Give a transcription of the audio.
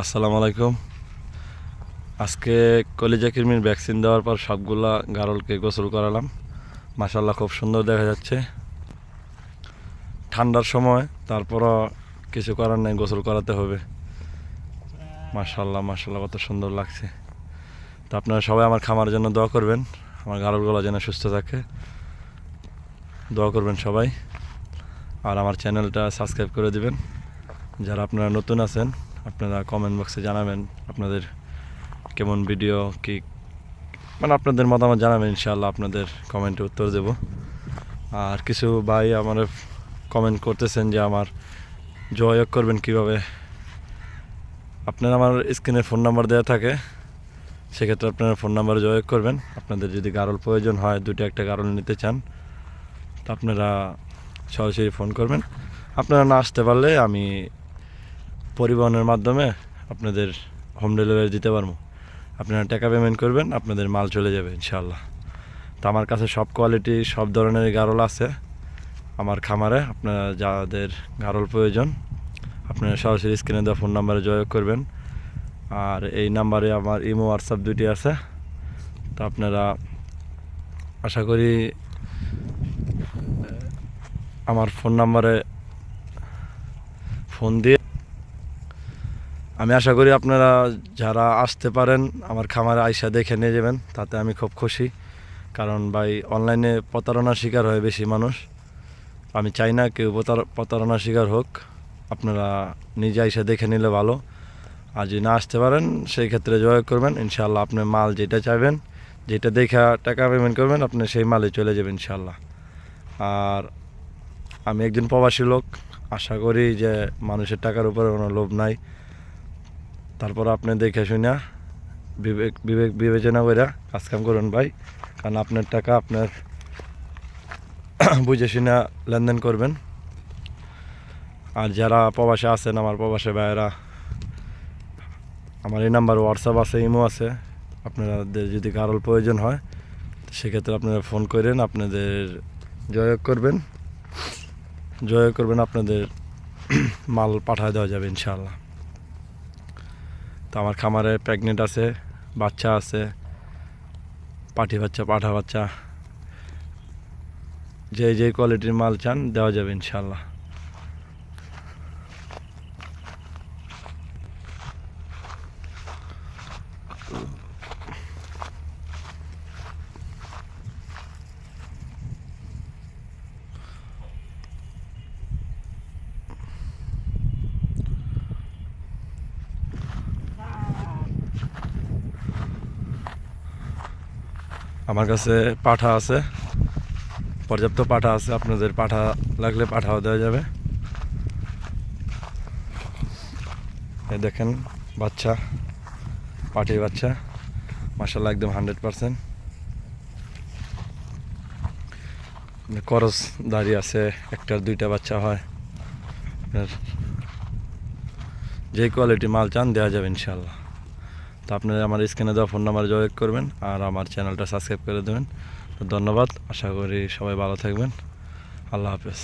আসসালামু আলাইকুম। আজকে কলিজা কিরমির ভ্যাকসিন দেওয়ার পর সবগুলা গারলকে গোসল করালাম। মাসাল্লাহ খুব সুন্দর দেখা যাচ্ছে। ঠান্ডার সময় তারপরও কিছু করার নেই, গোসল করাতে হবে। মাসাল্লাহ মাসাল্লাহ কত সুন্দর লাগছে। তো আপনারা সবাই আমার খামার জন্য দোয়া করবেন, আমার গারলগুলো যেন সুস্থ থাকে। দোয়া করবেন সবাই। আর আমার চ্যানেলটা সাবস্ক্রাইব করে দিবেন। যারা আপনারা নতুন আছেন আপনারা কমেন্ট বক্সে জানাবেন আপনাদের কেমন ভিডিও কি মানে আপনাদের মতামত জানাবেন ইনশাল্লাহ আপনাদের কমেন্টে উত্তর দেব। আর কিছু ভাই আমার কমেন্ট করতেছেন যে আমার যোগাযোগ করবেন কীভাবে। আপনারা আমার স্ক্রিনে ফোন নাম্বার দেওয়া থাকে, সেক্ষেত্রে আপনারা ফোন নাম্বারে যোগাযোগ করবেন। আপনাদের যদি গারল প্রয়োজন হয় দুটো একটা গারল নিতে চান, তো আপনারা সরাসরি ফোন করবেন। আপনারা না আসতে পারলে আমি পরিবহনের মাধ্যমে আপনাদের হোম ডেলিভারি দিতে পারব। আপনারা টাকা পেমেন্ট করবেন, আপনাদের মাল চলে যাবে ইনশাল্লাহ তো আমার কাছে সব কোয়ালিটি সব ধরনের গারল আছে। আমার খামারে আপনারা যাদের গারল প্রয়োজন, আপনারা সরাসরি স্ক্রিনে দেওয়া ফোন নাম্বারে যোগাযোগ করবেন। আর এই নাম্বারে আমার ইমো হোয়াটসঅ্যাপ দুটি আছে। তো আপনারা আশা করি, আমার ফোন নাম্বারে ফোন দিয়ে আমি আশা করি আপনারা যারা আসতে পারেন, আমার খামারে আইসা দেখে নিয়ে যাবেন, তাতে আমি খুব খুশি। কারণ ভাই, অনলাইনে প্রতারণার শিকার হয় বেশি মানুষ। আমি চাই না কেউ প্রতার- প্রতারণার শিকার হোক। আপনারা নিজে আইসা দেখে নিলে ভালো। আর যদি না আসতে পারেন, সেই ক্ষেত্রে যোগাযোগ করবেন। ইনশাল্লাহ আপনি মাল যেটা চাইবেন, যেটা দেখা টাকা পেমেন্ট করবেন, আপনি সেই মালে চলে যাবেন ইনশাল্লাহ আর আমি একজন প্রবাসী লোক। আশা করি যে মানুষের টাকার উপরে কোনো লোভ নাই। তারপর আপনি দেখে শুনে বিবেক বিবেক, বিবেচনা করে কাজকাম করুন ভাই। কারণ আপনার টাকা, আপনার বুঝে শুনে লেনদেন করবেন। আর যারা প্রবাসে আছেন, আমার প্রবাসে ভাইয়েরা, আমার এই নাম্বার হোয়াটসঅ্যাপ আছে ইমো আছে। আপনাদের যদি কারোর প্রয়োজন হয়, সেক্ষেত্রে আপনারা ফোন করেন, আপনাদের যোগাযোগ করবেন। যোগাযোগ করবেন, আপনাদের মাল পাঠায় দেওয়া যাবে, ইনশাআল্লাহ। তো আমার খামারে প্রেগনেন্ট আছে, বাচ্চা আছে পাঠি বাচ্চা, পাঠা বাচ্চা। যে যে কোয়ালিটির মাল চান, দেওয়া যাবে ইনশাআল্লাহ। আমার কাছে পাঠা আছে। পর্যাপ্ত পাঠা আছে, আপনাদের পাঠা লাগলে পাঠাও দেওয়া যাবে। দেখেন, বাচ্চা পাঠির বাচ্চা। মাসাল্লাহ একদম হান্ড্রেড পারসেন্ট। করস দাঁড়িয়ে আছে, একটার দুইটা বাচ্চা হয়। যে কোয়ালিটি মাল চান, দেওয়া যাবে ইনশাল্লাহ তো আপনারা আমার স্ক্রিনে দেওয়া ফোন নাম্বার যোগাযোগ করবেন আর আমার চ্যানেলটা সাবস্ক্রাইব করে দেবেন। তো ধন্যবাদ, আশা করি সবাই ভালো থাকবেন। আল্লাহ হাফেজ।